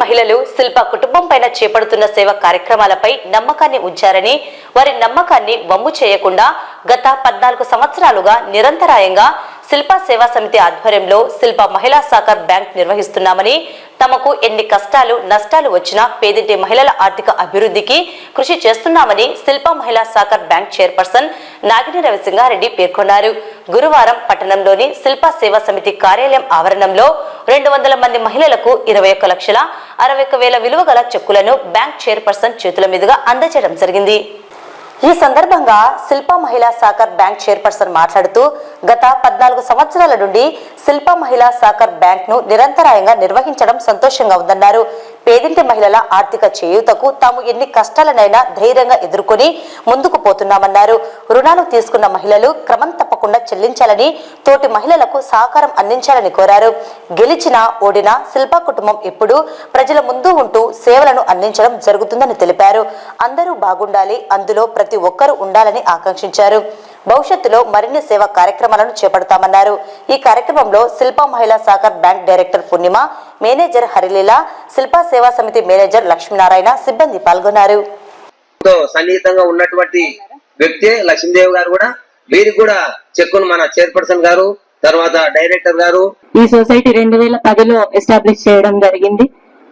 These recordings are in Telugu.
మహిళలు శిల్ప కుటుంబం పైన చేపడుతున్న సేవ కార్యక్రమాలపై నమ్మకాన్ని ఉంచారని వారి నమ్మకాన్ని వమ్ము చేయకుండా గత పద్నాలుగు సంవత్సరాలుగా నిరంతరాయంగా శిల్ప సేవా సమితి ఆధ్వర్యంలో శిల్ప మహిళా సాకర్ బ్యాంక్ నిర్వహిస్తున్నామని తమకు ఎన్ని కష్టాలు నష్టాలు వచ్చినా పేదింటి మహిళల ఆర్థిక అభివృద్ధికి కృషి చేస్తున్నామని Shilpa Mahila soccer bank chairperson Nagini Ravisingareddy పేర్కొన్నారు. గురువారం పట్టణంలోని శిల్ప సేవా సమితి కార్యాలయం ఆవరణంలో రెండు వందల మంది మహిళలకు ఇరవై ఒక్క లక్షల అరవై ఒక్క వేల విలువ గల చెక్కులను బ్యాంక్ చైర్పర్సన్ చేతుల మీదుగా అందజేయడం జరిగింది. ఈ సందర్భంగా శిల్ప మహిళా సాకర్ బ్యాంక్ చైర్పర్సన్ మాట్లాడుతూ గత పద్నాలుగు సంవత్సరాల నుండి శిల్ప మహిళా సాకర్ బ్యాంక్ను నిరంతరాయంగా నిర్వహించడం సంతోషంగా ఉందన్నారు. పేదింటి మహిళల ఆర్థిక చేయూతకు తాము ఎన్ని కష్టాలనైనా ధైర్యంగా ఎదుర్కొని ముందుకు పోతున్నామన్నారు. రుణాలు తీసుకున్న మహిళలు క్రమం తప్పకుండా చెల్లించాలని తోటి మహిళలకు సహకారం అందించాలని కోరారు. గెలిచినా ఓడినా శిల్పా కుటుంబం ఎప్పుడూ ప్రజల ముందు ఉంటూ సేవలను అందించడం జరుగుతుందని తెలిపారు. అందరూ బాగుండాలి అందులో ప్రతి ఒక్కరూ ఉండాలని ఆకాంక్షించారు. భవిష్యత్తులో మరిన్ని సేవా కార్యక్రమాలను చేపడతామన్నారు. ఈ కార్యక్రమంలో Shilpa Mahila Sagar bank director Purnima manager Harileela Shilpa Seva Samiti manager Lakshminarayana సిబ్బంది పాల్గొన్నారు. తో సన్నిహితంగా ఉన్నటువంటి వ్యక్తి లక్ష్మీదేవి గారు కూడా వీరికి కూడా చెక్కును మన చైర్పర్సన్ గారు తర్వాత డైరెక్టర్ గారు. ఈ సొసైటీ రెండు వేల పదిలో ఎస్టాబ్లిష్ చేయడం జరిగింది.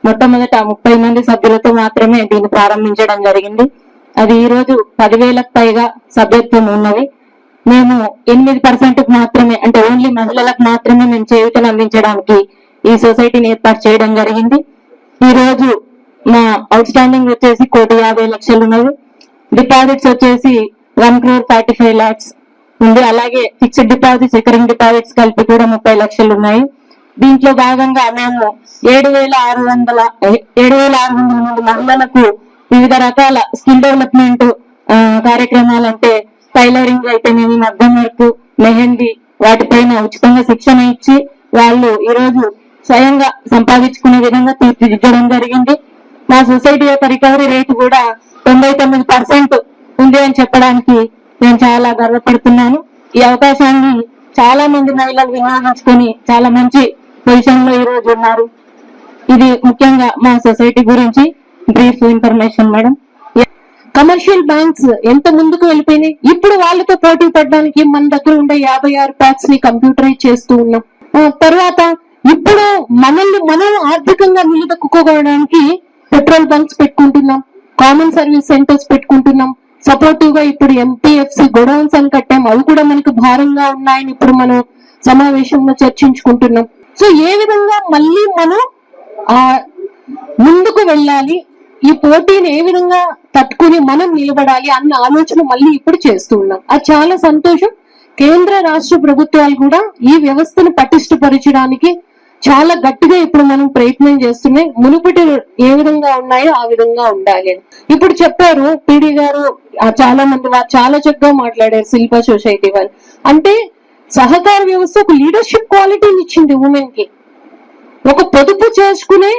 మొట్టమొదట ముప్పై మంది సభ్యులతో మాత్రమే దీన్ని ప్రారంభించడం జరిగింది. అది ఈ రోజు పదివేలకు పైగా సభ్యత్వం ఉన్నవి మేము ఎనిమిది పర్సెంట్ మాత్రమే అంటే ఓన్లీ మహిళలకు మాత్రమే మేము చేయుతలు అందించడానికి ఈ సొసైటీని ఏర్పాటు చేయడం జరిగింది. ఈ రోజు మా అవుట్ స్టాండింగ్ వచ్చేసి కోటి యాభై లక్షలు ఉన్నది. డిపాజిట్స్ వచ్చేసి one crore forty five lakhs ఉంది. అలాగే ఫిక్స్డ్ డిపాజిట్స్ రికరింగ్ డిపాజిట్స్ కలిపి కూడా ముప్పై లక్షలు ఉన్నాయి. దీంట్లో భాగంగా మేము ఏడు వేల ఆరు వందల ఏడు వేల ఆరు వందల మంది మహిళలకు వివిధ రకాల స్కిల్ డెవలప్మెంట్ కార్యక్రమాలంటే టైలరింగ్ అయితేనేమి మగ్గం వర్క్ మెహందీ వాటిపైన ఉచితంగా శిక్షణ ఇచ్చి వాళ్ళు ఈ రోజు స్వయంగా సంపాదించుకునే విధంగా తీర్చిదిద్దడం జరిగింది. మా సొసైటీ యొక్క రికవరీ రేటు కూడా తొంభై తొమ్మిది పర్సెంట్ ఉంది అని చెప్పడానికి నేను చాలా గర్వపడుతున్నాను. ఈ అవకాశాన్ని చాలా మంది మహిళలు వినియోగించుకొని చాలా మంచి పొజిషన్లో ఈ ఉన్నారు. ఇది ముఖ్యంగా మా సొసైటీ గురించి brief information madam. Commercial banks ఎంత ముందుకు వెళ్ళిపోయినాయి? ఇప్పుడు వాళ్ళతో పోటీ పడడానికి మన దగ్గర ఉండే యాభై ఆరు ప్యాక్స్ని కంప్యూటరైజ్ చేస్తూ ఉన్నాం. తర్వాత ఇప్పుడు మనల్ని మనం ఆర్థికంగా నిలదొక్కుకోవడానికి పెట్రోల్ బంక్స్ పెట్టుకుంటున్నాం. కామన్ సర్వీస్ సెంటర్స్ పెట్టుకుంటున్నాం. సపోర్టివ్గా ఇప్పుడు ఎంపీఎఫ్సి గొడౌన్స్ అని కట్టాం. అవి కూడా మనకు భారంగా ఉన్నాయని ఇప్పుడు మనం సమావేశంలో చర్చించుకుంటున్నాం. సో ఏ విధంగా మళ్ళీ మనం ఆ ముందుకు వెళ్ళాలి? ఈ పోటీని ఏ విధంగా తట్టుకుని మనం నిలబడాలి అన్న ఆలోచన మళ్ళీ ఇప్పుడు చేస్తూ ఉన్నాం. అది చాలా సంతోషం. కేంద్ర రాష్ట్ర ప్రభుత్వాలు కూడా ఈ వ్యవస్థను పటిష్టపరచడానికి చాలా గట్టిగా ఇప్పుడు మనం ప్రయత్నం చేస్తున్నాయి. మునుపటి ఏ విధంగా ఉన్నాయో ఆ విధంగా ఉండాలి ఇప్పుడు చెప్పారు పీడి గారు చాలా మంది వారు చాలా చక్కగా మాట్లాడారు శిల్ప సొసైటీ వాళ్ళు. అంటే సహకార వ్యవస్థ ఒక లీడర్షిప్ క్వాలిటీని ఇచ్చింది ఉమెన్కి. ఒక పొదుపు చేసుకునే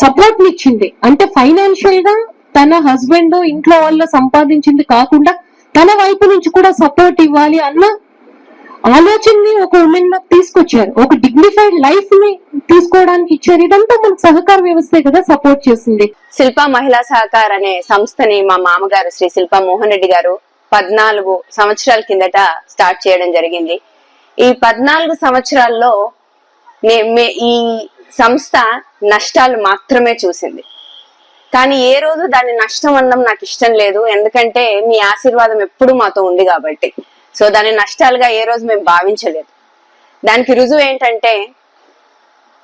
సపోర్ట్ ఇచ్చింది అంటే ఫైనాన్షియల్గా తన హస్బెండ్ ఇంట్లో వల్ల సంపాదించింది కాకుండా తన వైపు నుంచి కూడా సపోర్ట్ ఇవ్వాలి అన్న ఆలోచనని ఒక ఉమెన్లో తీసుకొచ్చారు. ఒక డిగ్నిఫైడ్ లైఫ్ని తీసుకోవడానికి ఇచ్చారు. ఇదంతా మన సహకార వ్యవస్థే కదా సపోర్ట్ చేసింది శిల్ప మహిళా సహకార్ అనే సంస్థని మా మామగారు శ్రీ శిల్ప మోహన్ రెడ్డి గారు పద్నాలుగు సంవత్సరాల కిందట స్టార్ట్ చేయడం జరిగింది. ఈ పద్నాలుగు సంవత్సరాల్లో ఈ సంస్థ నష్టాలు మాత్రమే చూసింది. కానీ ఏ రోజు దాని నష్టం అన్నం నాకు ఇష్టం లేదు. ఎందుకంటే మీ ఆశీర్వాదం ఎప్పుడు మాతో ఉంది కాబట్టి. సో దాని నష్టాలుగా ఏ రోజు మేము భావించలేదు. దానికి రుజువు ఏంటంటే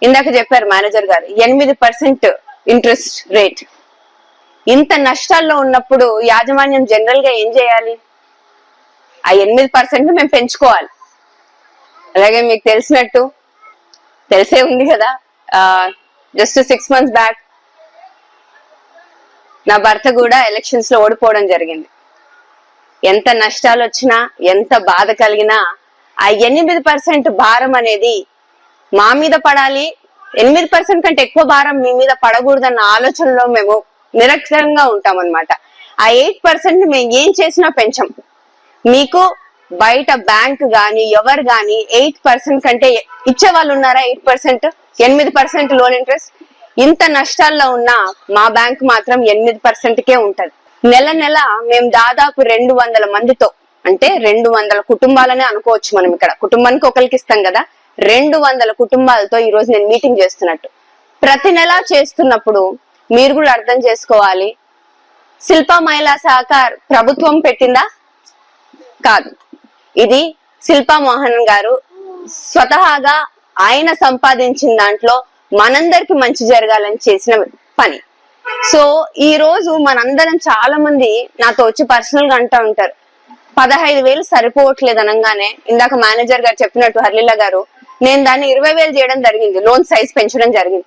ఇందాక చెప్పారు మేనేజర్ గారు ఎనిమిది పర్సెంట్ ఇంట్రెస్ట్ రేట్. ఇంత నష్టాల్లో ఉన్నప్పుడు యాజమాన్యం జనరల్గా ఏం చేయాలి? ఆ ఎనిమిది పర్సెంట్ మేము పెంచుకోవాలి. అలాగే మీకు తెలిసినట్టు తెలిసే ఉంది కదా. జస్ట్ సిక్స్ మంత్స్ బ్యాక్ నా భర్త కూడా ఎలక్షన్స్లో ఓడిపోవడం జరిగింది. ఎంత నష్టాలు వచ్చినా ఎంత బాధ కలిగినా ఆ ఎనిమిది పర్సెంట్ భారం అనేది మా మీద పడాలి. ఎనిమిది పర్సెంట్ కంటే ఎక్కువ భారం మీ మీద పడకూడదన్న ఆలోచనలో మేము నిరక్షరంగా ఉంటాం అనమాట ఆ ఎయిట్ పర్సెంట్ మేము ఏం చేసినా పెంచాం. మీకు బయట బ్యాంక్ గాని ఎవరు గాని ఎయిట్ పర్సెంట్ కంటే ఇచ్చే వాళ్ళు ఉన్నారా? Eight percent? ఎనిమిది పర్సెంట్ లోన్ ఇంట్రెస్ట్? ఇంత నష్టాల్లో ఉన్న మా బ్యాంక్ మాత్రం ఎనిమిది పర్సెంట్ కే ఉంటది. నెల నెల మేము దాదాపు రెండు వందల మందితో అంటే రెండు వందల కుటుంబాలనే అనుకోవచ్చు మనం ఇక్కడ. కుటుంబానికి ఒకరికి ఇస్తాం కదా. రెండు వందల కుటుంబాలతో ఈ రోజు నేను మీటింగ్ చేస్తున్నట్టు. ప్రతి నెల చేస్తున్నప్పుడు మీరు కూడా అర్థం చేసుకోవాలి. శిల్ప మహిళా సహకార్ ప్రభుత్వం పెట్టిందా? కాదు. ఇది శిల్పా మోహన్ గారు స్వతహాగా ఆయన సంపాదించిన దాంట్లో మనందరికి మంచి జరగాలని చేసిన పని. సో ఈ రోజు మనందరం చాలా మంది నాతో వచ్చి పర్సనల్గా అంటా ఉంటారు. పదహైదు వేలు సరిపోవట్లేదు అనగానే ఇందాక మేనేజర్ గారు చెప్పినట్టు హర్లీల గారు నేను దాన్ని ఇరవై వేలు చేయడం జరిగింది లోన్ సైజ్ పెంచడం జరిగింది.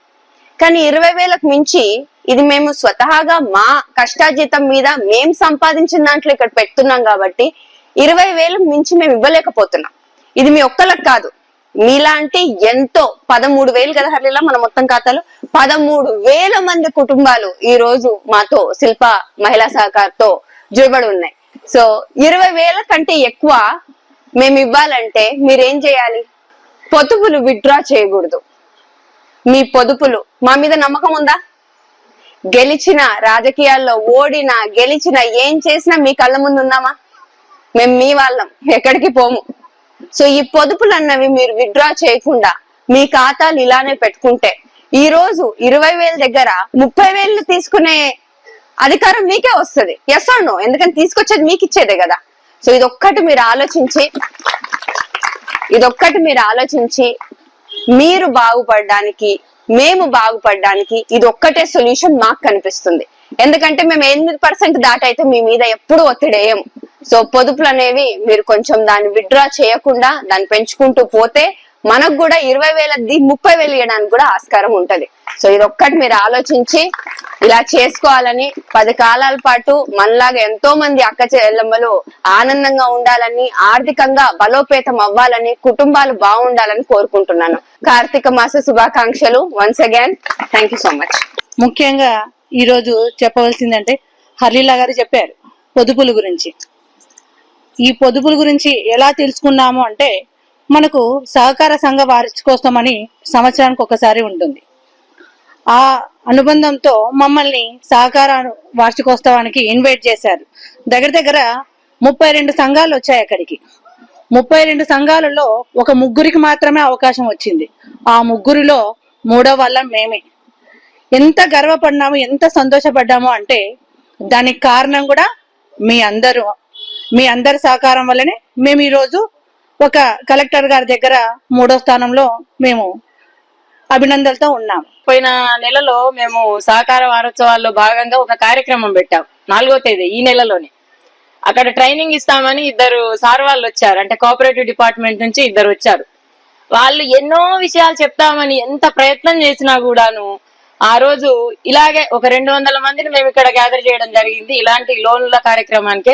కానీ ఇరవై వేలకు మించి ఇది మేము స్వతహాగా మా కష్టాజీతం మీద మేము సంపాదించిన దాంట్లో ఇక్కడ పెడుతున్నాం కాబట్టి ఇరవై వేలు మించి మేము ఇవ్వలేకపోతున్నాం. ఇది మీ ఒక్కలకు కాదు. మీలాంటి ఎంతో పదమూడు వేలు కదా హర్లీలా మన మొత్తం ఖాతాలో? పదమూడు వేల మంది కుటుంబాలు ఈ రోజు మాతో శిల్ప మహిళా సహకార్తో జోబడి ఉన్నాయి. సో ఇరవై వేల కంటే ఎక్కువ మేము ఇవ్వాలంటే మీరేం చేయాలి? పొదుపులు విత్డ్రా చేయకూడదు. మీ పొదుపులు మా మీద నమ్మకం ఉందా? గెలిచిన రాజకీయాల్లో ఓడినా గెలిచిన ఏం చేసినా మీ కళ్ళ ముందు ఉన్నామా? మేము మీ వాళ్ళం ఎక్కడికి పోము. సో ఈ పొదుపులు అన్నవి మీరు విత్డ్రా చేయకుండా మీ ఖాతాలు ఇలానే పెట్టుకుంటే ఈ రోజు ఇరవై వేల దగ్గర ముప్పై వేలు తీసుకునే అధికారం మీకే వస్తుంది. ఎస్ నో ఎందుకంటే తీసుకొచ్చేది మీకు ఇచ్చేదే కదా. సో ఇది ఒక్కటి మీరు ఆలోచించి ఇదొక్కటి మీరు ఆలోచించి మీరు బాగుపడడానికి మేము బాగుపడడానికి ఇది ఒక్కటే సొల్యూషన్ మాకు కనిపిస్తుంది. ఎందుకంటే మేము ఎనిమిది పర్సెంట్ దాటైతే మీ మీద ఎప్పుడు ఒత్తిడేయము సో పొదుపులు అనేవి మీరు కొంచెం దాన్ని విత్డ్రా చేయకుండా దాన్ని పెంచుకుంటూ పోతే మనకు కూడా ఇరవై వేలది ముప్పై వేలు ఇవ్వడానికి కూడా ఆస్కారం ఉంటది. సో ఇది ఒక్కటి మీరు ఆలోచించి ఇలా చేసుకోవాలని పది కాలాల పాటు మనలాగా ఎంతో మంది అక్క చెల్లెమ్మలు ఆనందంగా ఉండాలని ఆర్థికంగా బలోపేతం అవ్వాలని కుటుంబాలు బాగుండాలని కోరుకుంటున్నాను. కార్తీక మాస శుభాకాంక్షలు once again thank you so much ముఖ్యంగా ఈ రోజు చెప్పవలసిందంటే హర్లీలా గారు చెప్పారు పొదుపుల గురించి. ఈ పొదుపుల గురించి ఎలా తెలుసుకున్నాము అంటే మనకు సహకార సంఘ వార్షికోత్సవమని సంవత్సరానికి ఒకసారి ఉంటుంది. ఆ అనుబంధంతో మమ్మల్ని సహకార వార్షికోత్సవానికి ఇన్వైట్ చేశారు. దగ్గర దగ్గర ముప్పై రెండు సంఘాలు వచ్చాయి అక్కడికి. ముప్పై రెండు సంఘాలలో ఒక ముగ్గురికి మాత్రమే అవకాశం వచ్చింది. ఆ ముగ్గురిలో మూడో వాళ్ళం మేమే. ఎంత గర్వపడినాము ఎంత సంతోషపడ్డాము అంటే దానికి కారణం కూడా మీ అందరూ. మీ అందరి సహకారం వల్లనే మేము ఈరోజు ఒక కలెక్టర్ గారి దగ్గర మూడో స్థానంలో మేము అభినందనలతో ఉన్నాం. పోయిన నెలలో మేము సహకార వారోత్సవాల్లో భాగంగా ఒక కార్యక్రమం పెట్టాం నాలుగో తేదీ ఈ నెలలోనే. అక్కడ ట్రైనింగ్ ఇస్తామని ఇద్దరు సార్ వాళ్ళు వచ్చారు అంటే కోఆపరేటివ్ డిపార్ట్మెంట్ నుంచి ఇద్దరు వచ్చారు. వాళ్ళు ఎన్నో విషయాలు చెప్తామని ఎంత ప్రయత్నం చేసినా కూడాను ఆ రోజు ఇలాగే ఒక రెండు వందల మందిని మేము ఇక్కడ గ్యాదర్ చేయడం జరిగింది. ఇలాంటి లోన్ల కార్యక్రమానికి